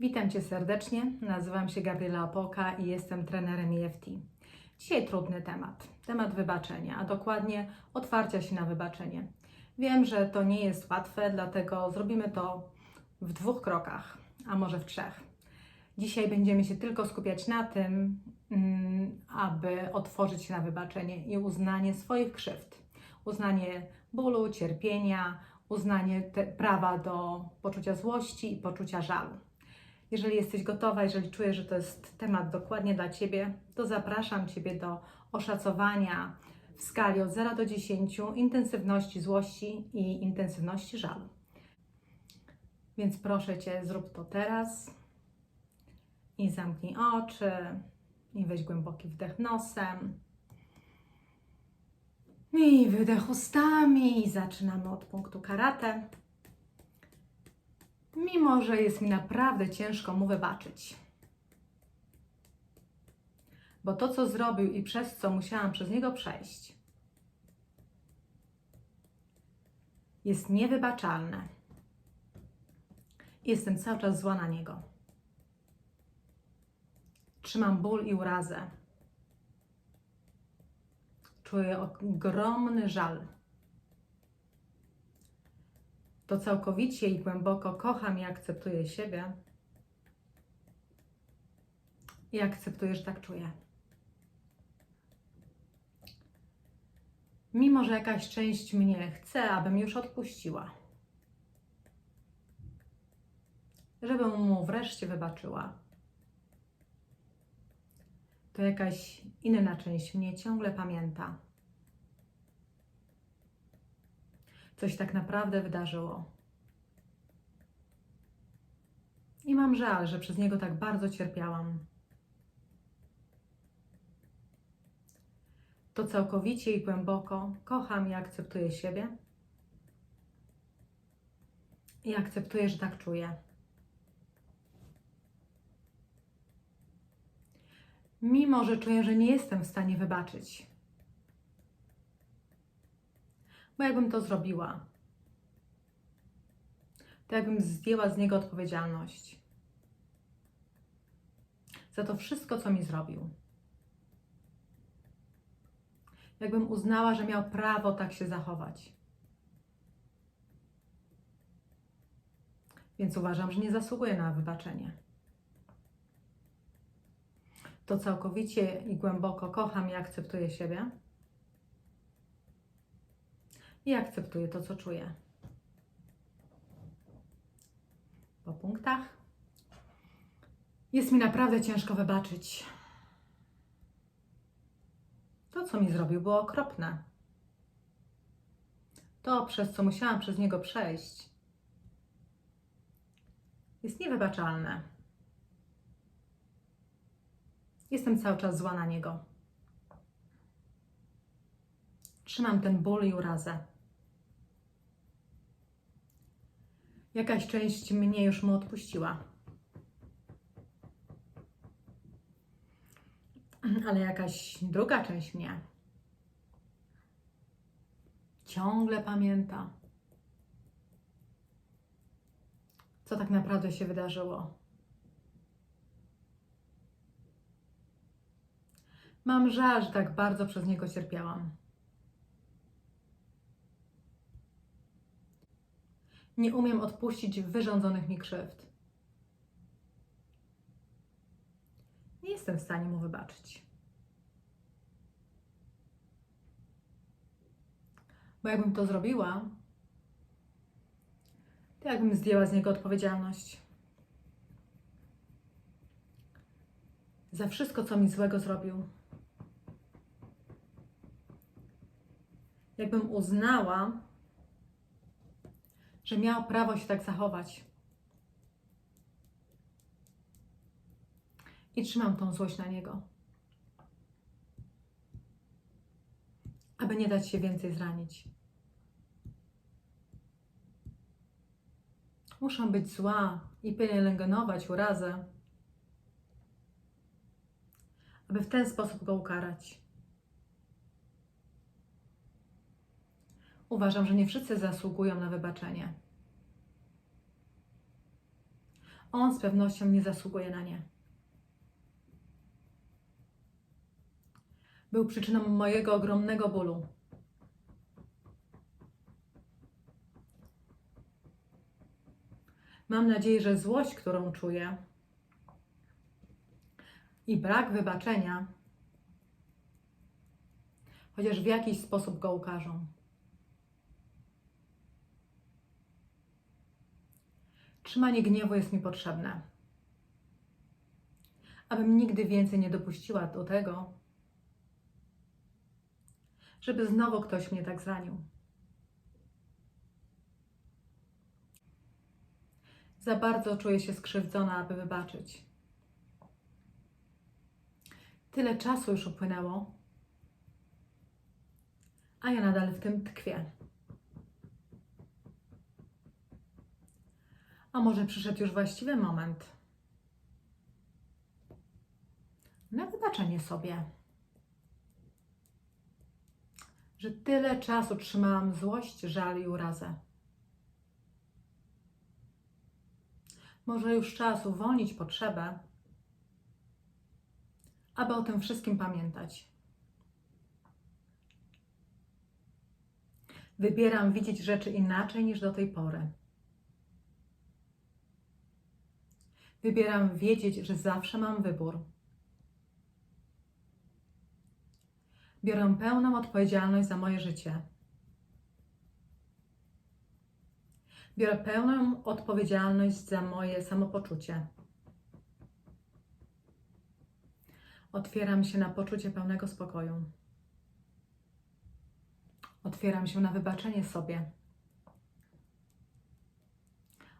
Witam Cię serdecznie. Nazywam się Gabriela Opoka i jestem trenerem EFT. Dzisiaj trudny temat. Temat wybaczenia, a dokładnie otwarcia się na wybaczenie. Wiem, że to nie jest łatwe, dlatego zrobimy to w dwóch krokach, a może w trzech. Dzisiaj będziemy się tylko skupiać na tym, mm, aby otworzyć się na wybaczenie i uznanie swoich krzywd. Uznanie bólu, cierpienia, uznanie prawa do poczucia złości i poczucia żalu. Jeżeli jesteś gotowa, jeżeli czujesz, że to jest temat dokładnie dla Ciebie, to zapraszam Ciebie do oszacowania w skali od 0 do 10 intensywności złości i intensywności żalu. Więc proszę Cię, zrób to teraz i zamknij oczy i weź głęboki wdech nosem. I wydech ustami i zaczynamy od punktu karate. Mimo, że jest mi naprawdę ciężko mu wybaczyć. Bo to, co zrobił i przez co musiałam przez niego przejść, jest niewybaczalne. Jestem cały czas zła na niego. Trzymam ból i urazę. Czuję ogromny żal. To całkowicie i głęboko kocham i akceptuję siebie. I akceptuję, że tak czuję. Mimo, że jakaś część mnie chce, abym już odpuściła. Żebym mu wreszcie wybaczyła. To jakaś inna część mnie ciągle pamięta. Coś tak naprawdę wydarzyło. I mam żal, że przez niego tak bardzo cierpiałam. To całkowicie i głęboko kocham i akceptuję siebie. I akceptuję, że tak czuję. Mimo, że czuję, że nie jestem w stanie wybaczyć. Bo jakbym to zrobiła, to jakbym zdjęła z niego odpowiedzialność za to wszystko, co mi zrobił. Jakbym uznała, że miał prawo tak się zachować. Więc uważam, że nie zasługuje na wybaczenie. To całkowicie i głęboko kocham i akceptuję siebie i akceptuję to, co czuję. Po punktach. Jest mi naprawdę ciężko wybaczyć. To, co mi zrobił, było okropne. To, przez co musiałam przez niego przejść, jest niewybaczalne. Jestem cały czas zła na niego. Trzymam ten ból i urazę. Jakaś część mnie już mu odpuściła. Ale jakaś druga część mnie ciągle pamięta, co tak naprawdę się wydarzyło. Mam żal, że tak bardzo przez niego cierpiałam. Nie umiem odpuścić wyrządzonych mi krzywd. Nie jestem w stanie mu wybaczyć. Bo jakbym to zrobiła, to jakbym zdjęła z niego odpowiedzialność. Za wszystko, co mi złego zrobił. Jakbym uznała, że miał prawo się tak zachować. I trzymam tą złość na niego. Aby nie dać się więcej zranić. Muszę być zła i pielęgnować urazę, aby w ten sposób go ukarać. Uważam, że nie wszyscy zasługują na wybaczenie. on z pewnością nie zasługuje na nie. Był przyczyną mojego ogromnego bólu. Mam nadzieję, że złość, którą czuję, i brak wybaczenia, chociaż w jakiś sposób go ukażą. Trzymanie gniewu jest mi potrzebne, abym nigdy więcej nie dopuściła do tego, żeby znowu ktoś mnie tak zranił. Za bardzo czuję się skrzywdzona, aby wybaczyć. Tyle czasu już upłynęło, a ja nadal w tym tkwię. A może przyszedł już właściwy moment na wybaczenie sobie, że tyle czasu trzymałam złość, żal i urazę. Może już czas uwolnić potrzebę, aby o tym wszystkim pamiętać. Wybieram widzieć rzeczy inaczej niż do tej pory. Wybieram wiedzieć, że zawsze mam wybór. Biorę pełną odpowiedzialność za moje życie. Biorę pełną odpowiedzialność za moje samopoczucie. Otwieram się na poczucie pełnego spokoju. Otwieram się na wybaczenie sobie.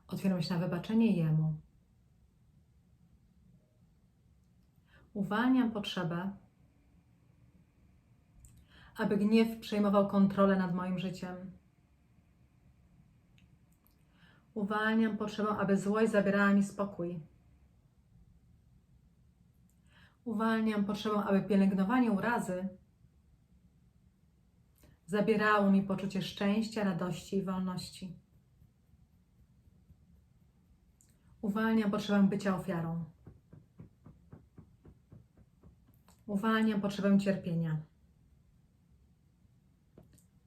Otwieram się na wybaczenie Jemu. Uwalniam potrzebę, aby gniew przejmował kontrolę nad moim życiem. Uwalniam potrzebę, aby złość zabierała mi spokój. Uwalniam potrzebę, aby pielęgnowanie urazy zabierało mi poczucie szczęścia, radości i wolności. Uwalniam potrzebę bycia ofiarą. Uwalniam potrzebę cierpienia.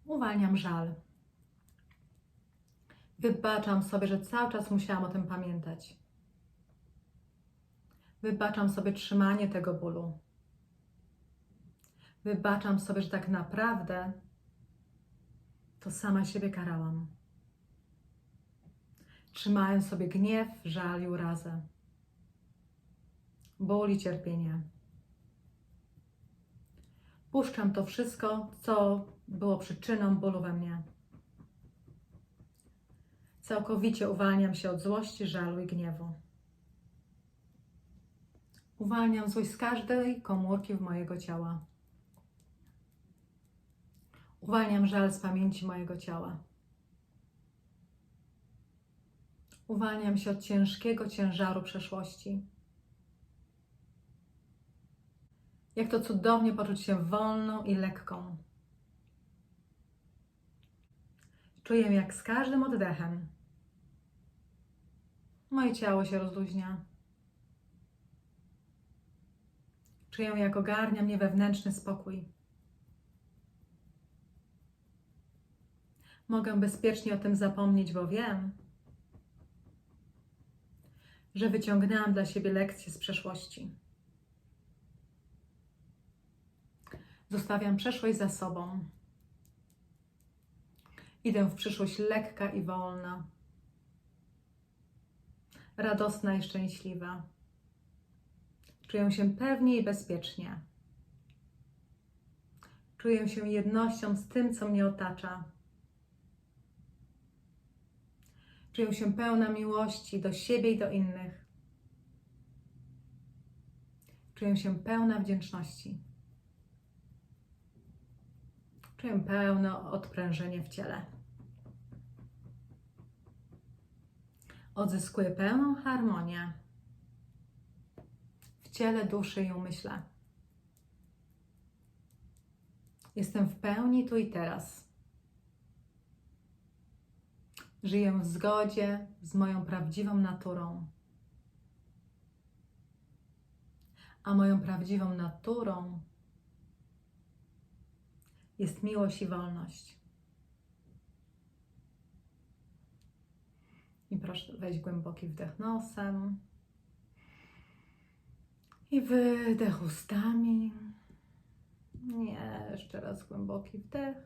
Uwalniam żal. Wybaczam sobie, że cały czas musiałam o tym pamiętać. Wybaczam sobie trzymanie tego bólu. Wybaczam sobie, że tak naprawdę to sama siebie karałam. Trzymając sobie gniew, żal i urazę. Ból i cierpienie. Puszczam to wszystko, co było przyczyną bólu we mnie. Całkowicie uwalniam się od złości, żalu i gniewu. Uwalniam złość z każdej komórki w mojego ciała. Uwalniam żal z pamięci mojego ciała. Uwalniam się od ciężkiego ciężaru przeszłości. Jak to cudownie poczuć się wolną i lekką. Czuję, jak z każdym oddechem moje ciało się rozluźnia. Czuję, jak ogarnia mnie wewnętrzny spokój. Mogę bezpiecznie o tym zapomnieć, bo wiem, że wyciągnęłam dla siebie lekcje z przeszłości. Zostawiam przeszłość za sobą. Idę w przyszłość lekka i wolna, radosna i szczęśliwa. Czuję się pewnie i bezpiecznie. Czuję się jednością z tym, co mnie otacza. Czuję się pełna miłości do siebie i do innych. Czuję się pełna wdzięczności. Czuję pełne odprężenie w ciele. Odzyskuję pełną harmonię w ciele, duszy i umyśle. Jestem w pełni tu i teraz. Żyję w zgodzie z moją prawdziwą naturą. A moją prawdziwą naturą jest miłość i wolność. I proszę weź głęboki wdech nosem i wydech ustami. Nie, jeszcze raz głęboki wdech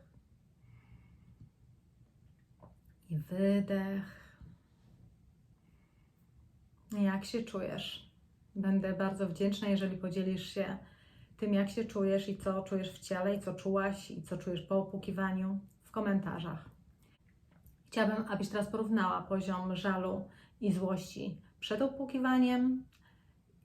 i wydech. Jak się czujesz? Będę bardzo wdzięczna, jeżeli podzielisz się tym, jak się czujesz i co czujesz w ciele, i co czułaś, i co czujesz po opłukiwaniu w komentarzach. Chciałabym, abyś teraz porównała poziom żalu i złości przed opłukiwaniem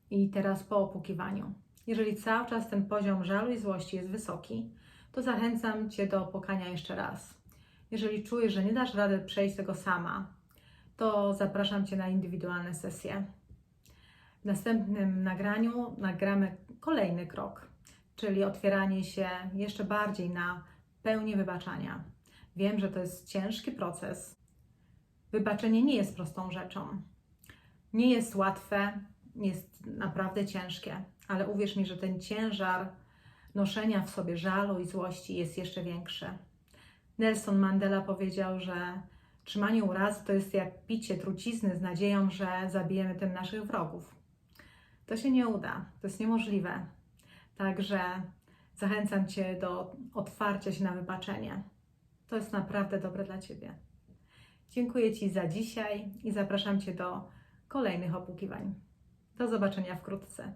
i teraz po opłukiwaniu. Jeżeli cały czas ten poziom żalu i złości jest wysoki, to zachęcam Cię do opłukania jeszcze raz. Jeżeli czujesz, że nie dasz rady przejść tego sama, to zapraszam Cię na indywidualne sesje. W następnym nagraniu nagramy kolejny krok, czyli otwieranie się jeszcze bardziej na pełni wybaczania. Wiem, że to jest ciężki proces. Wybaczenie nie jest prostą rzeczą. Nie jest łatwe, jest naprawdę ciężkie, ale uwierz mi, że ten ciężar noszenia w sobie żalu i złości jest jeszcze większy. Nelson Mandela powiedział, że trzymanie urazy to jest jak picie trucizny z nadzieją, że zabijemy tym naszych wrogów. To się nie uda, to jest niemożliwe. Także zachęcam Cię do otwarcia się na wybaczenie. To jest naprawdę dobre dla Ciebie. Dziękuję Ci za dzisiaj i zapraszam Cię do kolejnych opłukiwań. Do zobaczenia wkrótce.